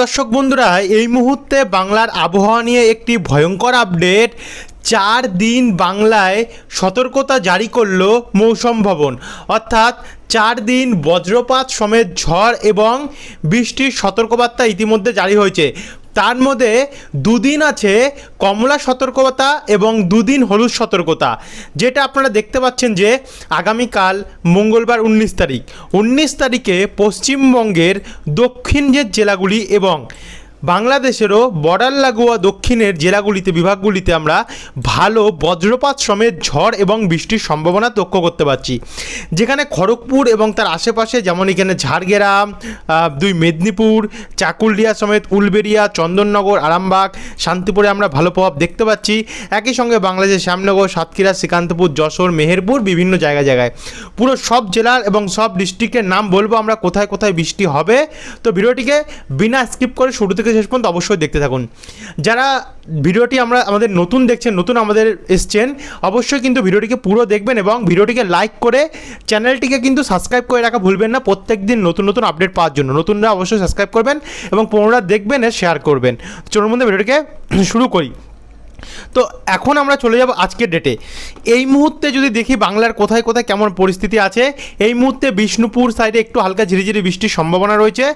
দর্শক বন্ধুরা, এই মুহূর্তে বাংলার আবহাওয়া নিয়ে একটি ভয়ঙ্কর আপডেট। চার দিন বাংলায় সতর্কতা জারি করল মৌসম ভবন। অর্থাৎ চার দিন বজ্রপাত সমেত ঝড় এবং বৃষ্টির সতর্কবার্তা ইতিমধ্যে জারি হয়েছে। তার মধ্যে দুদিন আছে কমলা সতর্কতা এবং দুদিন হলুদ সতর্কতা, যেটা আপনারা দেখতে পাচ্ছেন যে আগামীকাল মঙ্গলবার উনিশ তারিখ। উনিশ তারিখে পশ্চিমবঙ্গের দক্ষিণ যে জেলাগুলি এবং বাংলাদেশেরও বর্ডার লাগোয়া দক্ষিণের জেলাগুলিতে, বিভাগগুলিতে আমরা ভালো বজ্রপাত সমেত ঝড় এবং বৃষ্টির সম্ভাবনা লক্ষ্য করতে পারছি। যেখানে খড়গপুর এবং তার আশেপাশে যেমন এখানে ঝাড়গ্রাম দুই মেদিনীপুর, চাকুলিয়া সমেত উলবেরিয়া চন্দননগর, আরামবাগ, শান্তিপুরে আমরা ভালো প্রভাব দেখতে পাচ্ছি। একই সঙ্গে বাংলাদেশের শ্যামনগর, সাতক্ষীরা, শ্রীকান্তপুর, যশোর, মেহেরপুর বিভিন্ন জায়গায় জায়গায়। পুরো সব জেলার এবং সব ডিস্ট্রিক্টের নাম বলব আমরা কোথায় কোথায় বৃষ্টি হবে। তো ভিডিওটিকে বিনা স্কিপ করে শুরু থেকে শেষ পর্যন্ত অবশ্যই দেখতে থাকুন। যারা ভিডিওটি আমরা আমাদের নতুন দেখছেন, নতুন আমাদের এসছেন, অবশ্যই কিন্তু ভিডিওটিকে পুরো দেখবেন এবং ভিডিওটিকে লাইক করে চ্যানেলটিকে কিন্তু সাবস্ক্রাইব করে রাখা ভুলবেন না। প্রত্যেক দিন নতুন নতুন আপডেট পাওয়ার জন্য। নতুনরা অবশ্যই সাবস্ক্রাইব করবেন এবং পুনরায় দেখবেন শেয়ার করবেন। চলুন মধ্যে ভিডিওটিকে শুরু করি। তো এখন আমরা চলে যাব আজকের ডেটে এই মুহূর্তে যদি দেখি বাংলার কোথায় কোথায় কেমন পরিস্থিতি আছে, এই মুহূর্তে বিষ্ণুপুর সাইডে একটু হালকা ঝিরিঝিরি বৃষ্টির সম্ভাবনা রয়েছে,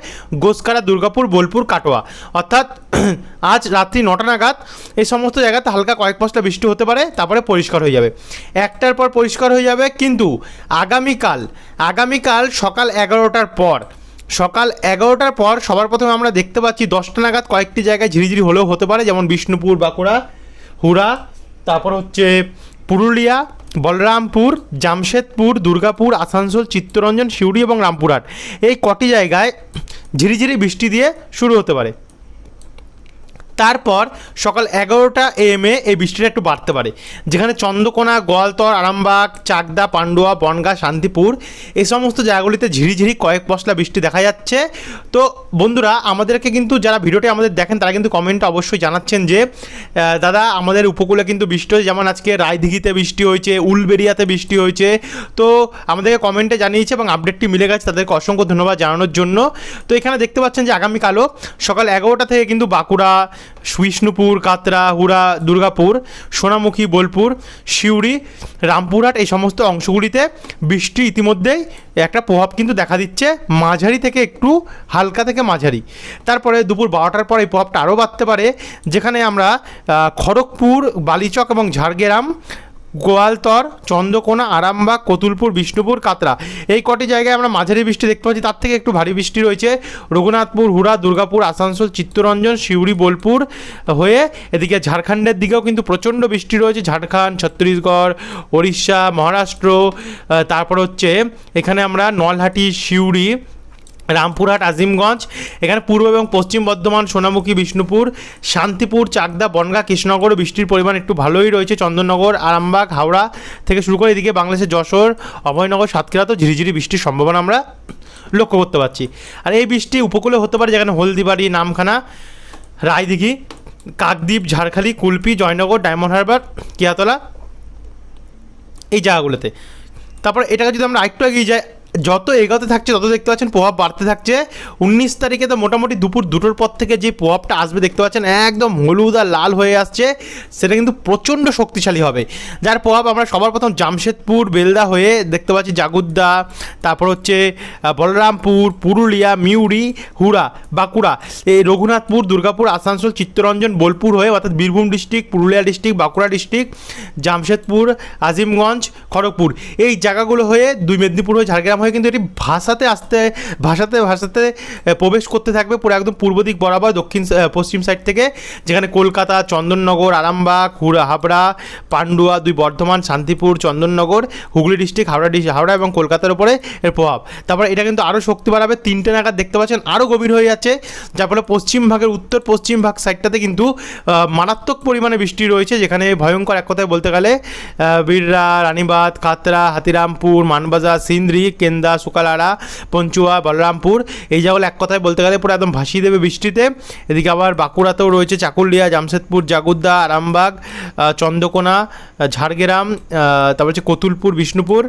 গোসকারা, দুর্গাপুর, বোলপুর, কাটোয়া। অর্থাৎ আজ রাত্রি নটা নাগাদ এই সমস্ত জায়গাতে হালকা কয়েক পশলা বৃষ্টি হতে পারে, তারপরে পরিষ্কার হয়ে যাবে। একটার পর পরিষ্কার হয়ে যাবে, কিন্তু আগামীকাল আগামীকাল সকাল এগারোটার পর, সকাল এগারোটার পর সবার প্রথমে আমরা দেখতে পাচ্ছি দশটা নাগাদ কয়েকটি জায়গায় ঝিরিঝিরি হলেও হতে পারে, যেমন বিষ্ণুপুর, বাঁকুড়া হুড়া, তারপর হচ্ছে পুরুলিয়া, বলরামপুর, জামশেদপুর, দুর্গাপুর, আসানসোল, চিত্তরঞ্জন, সিউড়ি এবং রামপুরহাট। এই কটি জায়গায় ঝিরিঝিরি বৃষ্টি দিয়ে শুরু হতে পারে। তারপর সকাল এগারোটা এম এ এই বৃষ্টিটা একটু বাড়তে পারে। যেখানে চন্দ্রকোনা, গোয়ালতর, আরামবাগ, চাকদা, পান্ডুয়া, বনগা, শান্তিপুর এই সমস্ত জায়গাগুলিতে ঝিরিঝিরি কয়েক পশলা বৃষ্টি দেখা যাচ্ছে। তো বন্ধুরা, আমাদেরকে কিন্তু যারা ভিডিওটি আমাদের দেখেন, তারা কিন্তু কমেন্টে অবশ্যই জানাচ্ছেন যে দাদা, আমাদের উপকূলে কিন্তু বৃষ্টি হয়েছে। যেমন আজকে রায়দিঘিতে বৃষ্টি হয়েছে, উলবেরিয়াতে বৃষ্টি হয়েছে। তো আমাদেরকে কমেন্টে জানিয়েছে এবং আপডেটটি মিলে গেছে তাদেরকে অসংখ্য ধন্যবাদ জানানোর জন্য। তো এখানে দেখতে পাচ্ছেন যে, আগামীকালও সকাল এগারোটা থেকে কিন্তু বাঁকুড়া বিষ্ণুপুর, কাতরা হুরা দুর্গাপুর, সোনামুখী, বোলপুর, সিউড়ি, রামপুরহাট, এই সমস্ত অংশগুলিতে বৃষ্টি ইতিমধ্যেই একটা প্রভাব কিন্তু দেখা দিচ্ছে। মাঝারি থেকে একটু হালকা থেকে মাঝারি। তারপরে দুপুর বারোটার পর এই প্রভাবটা আরও বাড়তে পারে, যেখানে আমরা খড়গপুর, বালিচক এবং ঝাড়গ্রাম গোয়ালতর, চন্দ্রকোনা, আরামবাগ, কতুলপুর, বিষ্ণুপুর, কাতরা। এই কটি জায়গায় আমরা মাঝারি বৃষ্টি দেখতে পাচ্ছি। তার থেকে একটু ভারী বৃষ্টি রয়েছে। রঘুনাথপুর, হুড়া, দুর্গাপুর, আসানসোল, চিত্তরঞ্জন সিউড়ি বোলপুর হয়ে এদিকে ঝাড়খণ্ডের দিকেও কিন্তু প্রচণ্ড বৃষ্টি রয়েছে। ঝাড়খণ্ড, ছত্তিশগড়, ওড়িশা, মহারাষ্ট্র তারপর হচ্ছে এখানে আমরা নলহাটি সিউড়ি রামপুরহাট, আজিমগঞ্জ, এখানে পূর্ব এবং পশ্চিম বর্ধমান, সোনামুখী, বিষ্ণুপুর, শান্তিপুর, চাকদা, বনগা, কৃষ্ণনগর, বৃষ্টির পরিমাণ একটু ভালোই রয়েছে, চন্দননগর, আরামবাগ, হাওড়া থেকে শুরু করে এদিকে বাংলাদেশের যশোর, অভয়নগর, সাতক্ষীরা তো ঝিরিঝিরি বৃষ্টির সম্ভাবনা আমরা লক্ষ্য করতে পারছি। আর এই বৃষ্টি উপকূলে হতে পারে যেখানে হলদিবাড়ি, নামখানা, রায়দিঘি, কাকদ্বীপ, ঝাড়খালি, কুলপি, জয়নগর, ডায়মন্ড হারবার, কিয়াতলা, এই জায়গাগুলোতে। তারপর এটাকে যদি আমরা আরেকটু এগিয়ে যাই যত এগোতে থাকছে, তত দেখতে পাচ্ছেন প্রভাব বাড়তে থাকছে। উনিশ তারিখে তো মোটামুটি দুপুর দুটোর পর থেকে যে প্রভাবটা আসবে, দেখতে পাচ্ছেন একদম হলুদ আর লাল হয়ে আসছে। সেটা কিন্তু প্রচণ্ড শক্তিশালী হবে। যার প্রভাব আমরা সবার প্রথম জামশেদপুর, বেলদা হয়ে দেখতে পাচ্ছি জাগুদ্দা, তারপর হচ্ছে বলরামপুর, পুরুলিয়া মিউরি হুড়া, বাঁকুড়া, এই রঘুনাথপুর, দুর্গাপুর, আসানসোল, চিত্তরঞ্জন, বোলপুর হয়ে অর্থাৎ Birbhum district, Purulia district, Bankura district, Jamshedpur, Azimganj, Kharagpur. এই জায়গাগুলো হয়ে দুই মেদিনীপুর হয়ে ঝাড়গ্রাম হয়ে কিন্তু এটি ভাষাতে আসতে ভাষাতে ভাষাতে প্রবেশ করতে থাকবে পুরো একদম পূর্ব দিক বরাবর দক্ষিণ পশ্চিম সাইড থেকে যেখানে কলকাতা চন্দননগর আরামবাগ হুড়া হাবড়া পান্ডুয়া দুই বর্ধমান শান্তিপুর চন্দননগর হুগলি ডিস্ট্রিক্ট হাওড়া ডিস্ট্রিক্ট হাওড়া এবং কলকাতার উপরে এর প্রভাব। তারপর এটা কিন্তু আরও শক্তি বাড়াবে তিনটে নাগাদ দেখতে পাচ্ছেন আরও গভীর হয়ে যাচ্ছে যার ফলে পশ্চিম ভাগের উত্তর পশ্চিম ভাগ সাইডটাতে কিন্তু মারাত্মক পরিমাণে বৃষ্টি রয়েছে যেখানে ভয়ঙ্কর এক কথায় বলতে গেলে আহ, বীররা রানীবাঁধ কাতরা হাতিরামপুর মানবাজার সিন্দ্রি কেন্দ্র বেন্দা সুকালারা পঞ্চুয়া, বলরামপুর, এই জায়গাগুলো এক কথায় বলতে গেলে পুরো একদম ভাসিয়ে দেবে বৃষ্টিতে। এদিকে আবার বাঁকুড়াতেও রয়েছে চাকুলিয়া, জামশেদপুর, জাগুদ্দা, আরামবাগ চন্দ্রকোনা ঝাড়গ্রাম তারপর হচ্ছে কতুলপুর, বিষ্ণুপুর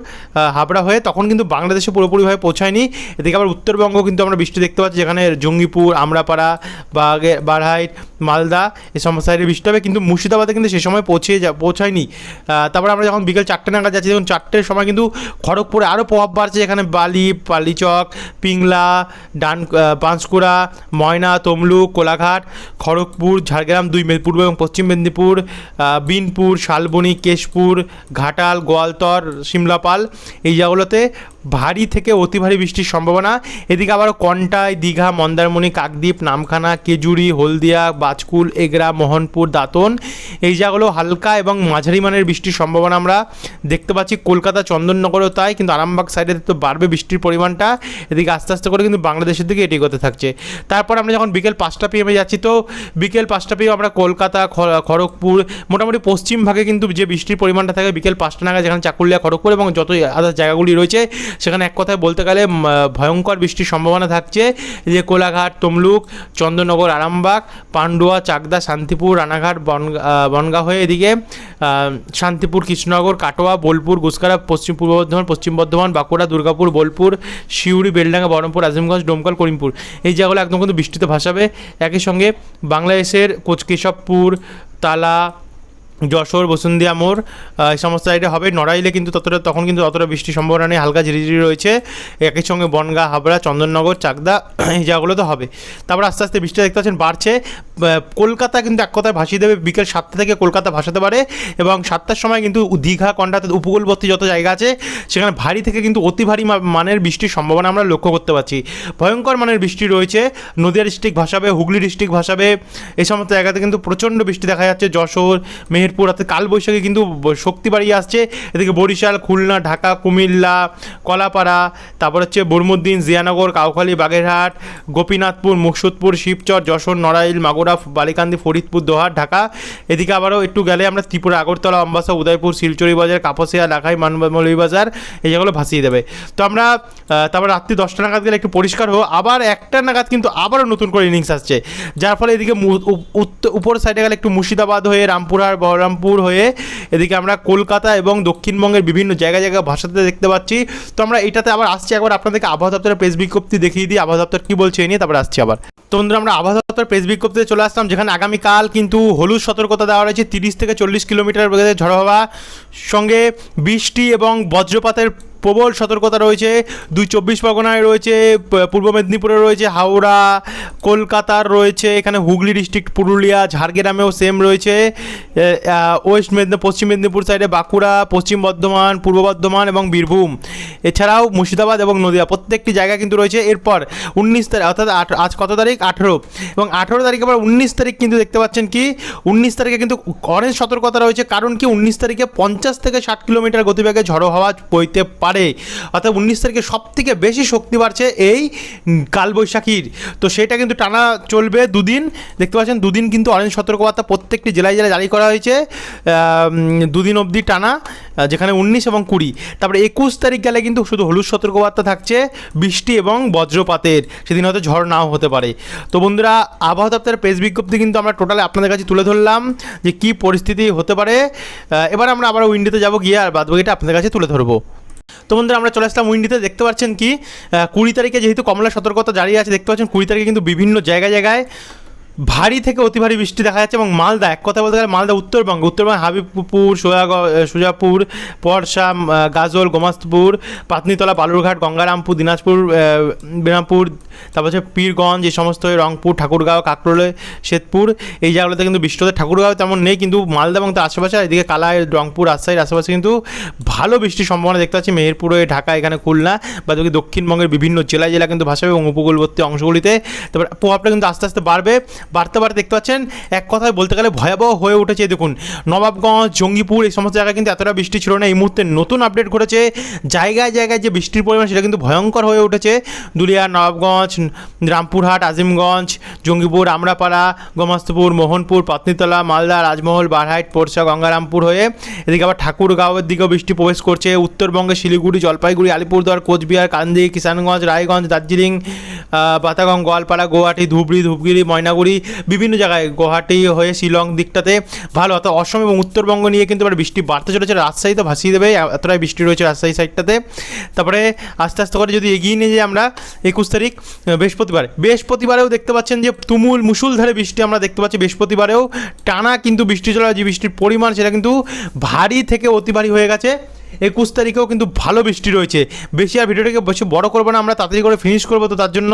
হাবড়া হয়ে তখন কিন্তু বাংলাদেশে পুরোপুরিভাবে পৌঁছায়নি। এদিকে আবার উত্তরবঙ্গ কিন্তু আমরা বৃষ্টি দেখতে পাচ্ছি, যেখানে জঙ্গিপুর, আমরাপাড়া, বাগে বারহাইট মালদা এই সমস্ত সাইডে বৃষ্টি হবে, কিন্তু মুর্শিদাবাদে কিন্তু সে সময় পৌঁছে যা, পৌঁছায়নি। তারপরে আমরা যখন বিকেল চারটে নাগাদ যাচ্ছি, তখন চারটের সময় কিন্তু খড়গপুরে আরও প্রভাব বাড়ছে এখানে বালি, পালিচক, পিংলা, ডান পাঁশকুড়া ময়না, তমলুক, কোলাঘাট, খড়গপুর, ঝাড়গ্রাম দুই পূর্ব এবং পশ্চিম মেদিনীপুর বিনপুর, শালবনি, কেশপুর, ঘাটাল, গোয়ালতর, সিমলাপাল, এই জায়গাগুলোতে ভারী থেকে অতি ভারী বৃষ্টির সম্ভাবনা। এদিকে আবার কন্টাই, দীঘা, মন্দারমণি, কাকদ্বীপ, নামখানা, কেজুরি, হলদিয়া, বাজকুল, এগরা, মোহনপুর, দাঁতন। এই জায়গাগুলো হালকা এবং মাঝারি মানের বৃষ্টির সম্ভাবনা আমরা দেখতে পাচ্ছি। কলকাতা, চন্দননগরও তাই, কিন্তু আরামবাগ সাইডে তো বাড়বে বৃষ্টির পরিমাণটা। এদিকে আস্তে আস্তে করে কিন্তু বাংলাদেশের দিকে এটি এগোতে থাকছে। তারপর আমরা যখন বিকেল পাঁচটা পিএমে যাচ্ছি, তো বিকেল পাঁচটা পিএম আমরা কলকাতা খড়গপুর, মোটামুটি পশ্চিম ভাগে কিন্তু যে বৃষ্টির পরিমাণটা থাকে, বিকেল পাঁচটা নাগাদ যেখানে চাকুলিয়া, খড়গপুর এবং যত আদার্স জায়গাগুলি রয়েছে সেখানে এক কথায় বলতে গেলে ভয়ঙ্কর বৃষ্টির সম্ভাবনা থাকছে। যে কোলাঘাট, তমলুক চন্দননগর আরামবাগ, পান্ডুয়া, চাকদা, শান্তিপুর, রানাঘাট, বনগা হয়ে এদিকে শান্তিপুর, কৃষ্ণনগর, কাটোয়া, বোলপুর গুসকারা পশ্চিম পূর্ব বর্ধমান, পশ্চিম বর্ধমান, বাঁকুড়া, দুর্গাপুর, বোলপুর, সিউড়ি, বেলডাঙ্গা, বহরমপুর, আজিমগঞ্জ, ডোমকল, করিমপুর। এই জায়গাগুলো একদম কিন্তু বৃষ্টিতে ভাসাবে একই সঙ্গে বাংলাদেশের কোচ কেশবপুর তালা যশোর, বসুন্ধিয়া মোড় এই সমস্ত সাইডে হবে। নড়াইলে কিন্তু ততটা তখন কিন্তু ততটা বৃষ্টির সম্ভাবনা নেই। হালকা ঝিরিঝিরি রয়েছে। একই সঙ্গে বনগা, হাবড়া, চন্দননগর, চাকদা এই জায়গাগুলোতে হবে। তারপর আস্তে আস্তে বৃষ্টি দেখতে পাচ্ছেন বাড়ছে। কলকাতা কিন্তু এক কথায় ভাসিয়ে দেবে। বিকেল সাতটা থেকে কলকাতা ভাসাতে পারে এবং সাতটার সময় কিন্তু দীঘা, কন্ডাতে উপকূলবর্তী যত জায়গা আছে, সেখানে ভারী থেকে কিন্তু অতি ভারী মানের বৃষ্টির সম্ভাবনা আমরা লক্ষ্য করতে পারছি। ভয়ঙ্কর মানের বৃষ্টি রয়েছে। নদিয়া ডিস্ট্রিক্ট ভাসাবে, হুগলি ডিস্ট্রিক্ট ভাসাবে, এই সমস্ত জায়গাতে কিন্তু প্রচণ্ড বৃষ্টি দেখা যাচ্ছে। যশোর মেহেরপুর, অর্থাৎ কালবৈশাখী কিন্তু শক্তি বাড়িয়ে আসছে। এদিকে বরিশাল, খুলনা, ঢাকা, কুমিল্লা, কলাপাড়া, তারপর হচ্ছে বরমুদ্দিন, জিয়ানগর, কাউখালী, বাগেরহাট, গোপীনাথপুর, মুকসুদপুর, শিবচর, যশোর, নড়াইল, মাগুরা, বালিকান্দি, ফরিদপুর, দোহার, ঢাকা। এদিকে আবারও একটু গেলে আমরা ত্রিপুরা, আগরতলা, অম্বাসা, উদয়পুর, শিলচরি বাজার, কাপসিয়া, লাখাই মানমৌলি বাজার, এই জায়গাগুলো ভাসিয়ে দেবে। তো আমরা তারপর রাত্রি দশটা নাগাদ গেলে একটু পরিষ্কার হব। আবার একটা নাগাদ কিন্তু আবারও নতুন করে ইনিংস আসছে। যার ফলে এদিকে উপর সাইডে গেলে একটু মুর্শিদাবাদ হয়ে রামপুরহাট বহরমপুর হয়ে এদিকে আমরা কলকাতা এবং দক্ষিণবঙ্গের বিভিন্ন জায়গা জায়গা ভাষাতে দেখতে পাচ্ছি। তো আমরা এটাতে আবার আসছি একবার আপনাদেরকে আবহাওয়া দপ্তরের প্রেস বিজ্ঞপ্তি দেখিয়ে দিই। আবহাওয়া দপ্তর কী বলছে নিয়ে, তারপর আসছি আবার। তো বন্ধুরা, আমরা আবহাওয়া দপ্তর প্রেস বিজ্ঞপ্তিতে চলে আসলাম, যেখানে আগামীকাল কিন্তু হলুদ সতর্কতা দেওয়া রয়েছে। তিরিশ থেকে চল্লিশ কিলোমিটার বেগে ঝড় হওয়া, সঙ্গে বৃষ্টি এবং বজ্রপাতের প্রবল সতর্কতা রয়েছে। দুই চব্বিশ পরগনায় রয়েছে পূর্ব মেদিনীপুরে রয়েছে, হাওড়া কলকাতার রয়েছে, এখানে হুগলি ডিস্ট্রিক্ট, পুরুলিয়া, ঝাড়গ্রামেও সেম রয়েছে। ওয়েস্ট মেদিনীপুর পশ্চিম মেদিনীপুর সাইডে বাঁকুড়া, পশ্চিম বর্ধমান, পূর্ব বর্ধমান এবং বীরভূম। এছাড়াও মুর্শিদাবাদ এবং নদিয়া প্রত্যেকটি জায়গা কিন্তু রয়েছে। এরপর উনিশ তারিখ, অর্থাৎ আজ কত তারিখ? আঠেরো। এবং আঠেরো তারিখ আবার উনিশ তারিখ কিন্তু দেখতে পাচ্ছেন কি? উনিশ তারিখে কিন্তু অরেঞ্জ সতর্কতা রয়েছে। কারণ কি? উনিশ তারিখে পঞ্চাশ থেকে ষাট কিলোমিটার গতিবেগে ঝড়ো হওয়া বইতে পারে। অর্থাৎ উনিশ তারিখে সব থেকে বেশি শক্তি বাড়ছে এই কালবৈশাখীর। তো সেটা কিন্তু টানা চলবে দুদিন। দেখতে পাচ্ছেন, দুদিন কিন্তু অরেঞ্জ সতর্কবার্তা প্রত্যেকটি জেলায় জেলায় জারি করা হয়েছে। দুদিন অবধি টানা যেখানে উনিশ এবং কুড়ি। তারপরে একুশ তারিখ গেলে কিন্তু শুধু হলুদ সতর্কবার্তা থাকছে, বৃষ্টি এবং বজ্রপাতের। সেদিন হয়তো ঝড় নাও হতে পারে। তো বন্ধুরা, আবহাওয়া দপ্তরের প্রেস বিজ্ঞপ্তি কিন্তু আমরা টোটালি আপনাদের কাছে তুলে ধরলাম, যে কী পরিস্থিতি হতে পারে। এবার আমরা আবার উইন্ডোতে যাব, গিয়ে আর বাদবাকিটা আপনাদের কাছে তুলে ধরবো। তো বন্ধুরা, আমরা চলে আসলাম উইন্ডিতে। দেখতে পাচ্ছেন কি কুড়ি তারিখে যেহেতু কমলা সতর্কতা জারি আছে, দেখতে পাচ্ছেন কুড়ি তারিখে কিন্তু বিভিন্ন জায়গায় জায়গায় ভারী থেকে অতি ভারী বৃষ্টি দেখা যাচ্ছে এবং মালদা, এক কথা বলতে গেলে মালদা উত্তরবঙ্গ উত্তরবঙ্গ হাবিবপুর, সোয়াগ- সুজাপুর, পরশা গাজল, গোমাস্তপুর পাতনিতলা বালুরঘাট, গঙ্গারামপুর, দিনাজপুর বিনামপুর, তারপর হচ্ছে পীরগঞ্জ, এই সমস্ত রংপুর, ঠাকুরগাঁও, কাকরোলে শ্বেতপুর এই জায়গাগুলোতে কিন্তু বৃষ্টি হতে ঠাকুরগাঁও তেমন নেই, কিন্তু মালদা এবং তার আশেপাশে, এদিকে কালাই, রংপুর, রাজশাহীর আশেপাশে কিন্তু ভালো বৃষ্টির সম্ভাবনা দেখতে পাচ্ছি। মেহেরপুরে ঢাকা, এখানে খুলনা, বা দক্ষিণবঙ্গের বিভিন্ন জেলায় জেলা কিন্তু ভাসাবে এবং উপকূলবর্তী অংশগুলিতে, তারপর প্রভাবটা কিন্তু আস্তে আস্তে বাড়বে। বাড়তে বাড়তে দেখতে পাচ্ছেন, এক কথায় বলতে গেলে ভয়াবহ হয়ে উঠেছে দেখুন। নবাবগঞ্জ, জঙ্গিপুর, এই সমস্ত জায়গায় কিন্তু এতটা বৃষ্টি ছিল না। এই মুহূর্তে নতুন আপডেট ঘটেছে। জায়গায় জায়গায় যে বৃষ্টির পরিমাণ, সেটা কিন্তু ভয়ঙ্কর হয়ে উঠেছে। দুলিয়া, নবাবগঞ্জ, রামপুরহাট, আজিমগঞ্জ, জঙ্গিপুর, আমরাপাড়া, গোমাস্তপুর, মোহনপুর পাতনিতলা মালদা, রাজমহল, বারহাইট, পোরশা, গঙ্গারামপুর হয়ে এদিকে আবার ঠাকুরগাঁওয়ের দিকেও বৃষ্টি প্রবেশ করছে। উত্তরবঙ্গে শিলিগুড়ি, জলপাইগুড়ি, আলিপুরদুয়ার, কোচবিহার, কান্দি, কিষানগঞ্জ, রায়গঞ্জ, দার্জিলিং বাতাগং গোয়ালপাড়া, গুয়াহাটি, ধুবড়ি, ধূপগিরি, ময়নাগুড়ি বিভিন্ন জায়গায়, গুয়াহাটি হয়ে শিলং দিকটাতে ভালো, অর্থাৎ অসম এবং উত্তরবঙ্গ নিয়ে কিন্তু এবার বৃষ্টি বাড়তে চলেছে, রাজশাহী তো ভাসিয়ে দেবে, এতটাই বৃষ্টি রয়েছে রাজশাহী সাইডটাতে। তারপরে আস্তে আস্তে করে যদি এগিয়ে নিয়ে যাই আমরা, একুশ তারিখ বৃহস্পতিবার। বৃহস্পতিবারেও দেখতে পাচ্ছেন যে তুমুল মুসুলধারে বৃষ্টি আমরা দেখতে পাচ্ছি, বৃহস্পতিবারেও টানা কিন্তু বৃষ্টি চলা যে বৃষ্টির পরিমাণ সেটা কিন্তু ভারী থেকে অতি ভারী হয়ে গেছে। একুশ তারিখেও কিন্তু ভালো বৃষ্টি রয়েছে। বেশি আর ভিডিওটাকে বেশি বড় করব না, আমরা তাড়াতাড়ি করে ফিনিশ করব তো তার জন্য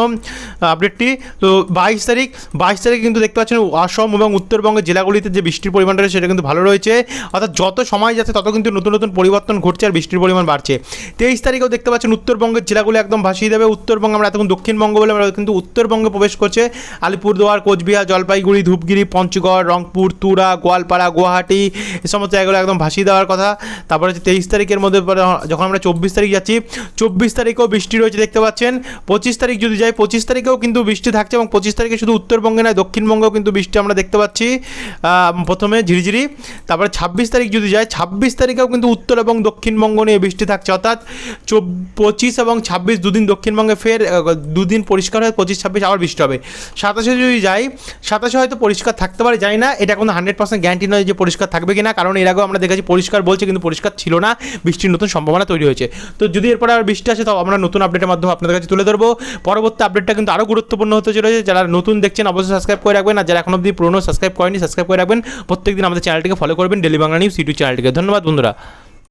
আপডেটটি তো বাইশ তারিখ, বাইশ তারিখে কিন্তু দেখতে পাচ্ছেন অসম এবং উত্তরবঙ্গের জেলাগুলিতে যে বৃষ্টির পরিমাণ রয়েছে, সেটা কিন্তু ভালো রয়েছে। অর্থাৎ যত সময় যাচ্ছে, তত কিন্তু নতুন নতুন পরিবর্তন ঘটছে আর বৃষ্টির পরিমাণ বাড়ছে। তেইশ তারিখেও দেখতে পাচ্ছেন উত্তরবঙ্গের জেলাগুলি একদম ভাসিয়ে দেবে। উত্তরবঙ্গ আমরা এতক্ষণ দক্ষিণবঙ্গ বলে আমরা কিন্তু উত্তরবঙ্গে প্রবেশ করছে। আলিপুরদুয়ার, কোচবিহার, জলপাইগুড়ি, ধূপগিরি, পঞ্চগড়, রংপুর, তুরা, গোয়ালপাড়া, গুয়াহাটি, এ সমস্ত জায়গাগুলো একদম ভাসিয়ে দেওয়ার কথা। তারপরে হচ্ছে তেইশ তারিখের মধ্যে যখন আমরা চব্বিশ তারিখ যাচ্ছি, চব্বিশ তারিখেও বৃষ্টি রয়েছে, দেখতে পাচ্ছেন। পঁচিশ তারিখ যদি যাই, পঁচিশ তারিখেও কিন্তু বৃষ্টি থাকছে এবং পঁচিশ তারিখে শুধু উত্তরবঙ্গে নয়, দক্ষিণবঙ্গেও কিন্তু বৃষ্টি আমরা দেখতে পাচ্ছি। প্রথমে ঝিরিঝিরি, তারপরে ছাব্বিশ তারিখ যদি যায় ছাব্বিশ তারিখেও কিন্তু উত্তর এবং দক্ষিণবঙ্গ নিয়ে বৃষ্টি থাকছে। অর্থাৎ পঁচিশ এবং ছাব্বিশ দুদিন দক্ষিণবঙ্গে ফের দুদিন পরিষ্কার হয় পঁচিশ, ছাব্বিশ আবার বৃষ্টি হবে। সাতাশে যদি যাই, সাতাশে হয়তো পরিষ্কার থাকতে পারে যাই না। এটা কোনো হান্ড্রেড পার্সেন্ট গ্যারান্টি নয় যে পরিষ্কার থাকবে কিনা, কারণ এর আগেও আমরা দেখেছি পরিষ্কার বলছে, কিন্তু পরিষ্কার ছিল না। বৃষ্টির নতুন সম্ভাবনা তৈরি হয়েছে। তো যদি এরপরে আর বৃষ্টি আসে তো আমরা নতুন আপডেটের মাধ্যমে আপনাদের কাছে তুলে ধরবো। পরবর্তী আপডেটটা কিন্তু আরও গুরুত্বপূর্ণ হতে চলেছে। যারা নতুন দেখছেন, অবশ্যই সাবস্ক্রাইব করে রাখবেন। আর যারা এখন অবধি পুরনো সাবস্ক্রাইব করেনি সাবস্ক্রাইব করে রাখবেন। প্রত্যেকদিন আমাদের চ্যানেলটিকে ফলো করবেন। ডেলি বাংলা নিউজ ইউটিউব চ্যানেলটিকে ধন্যবাদ, বন্ধুরা।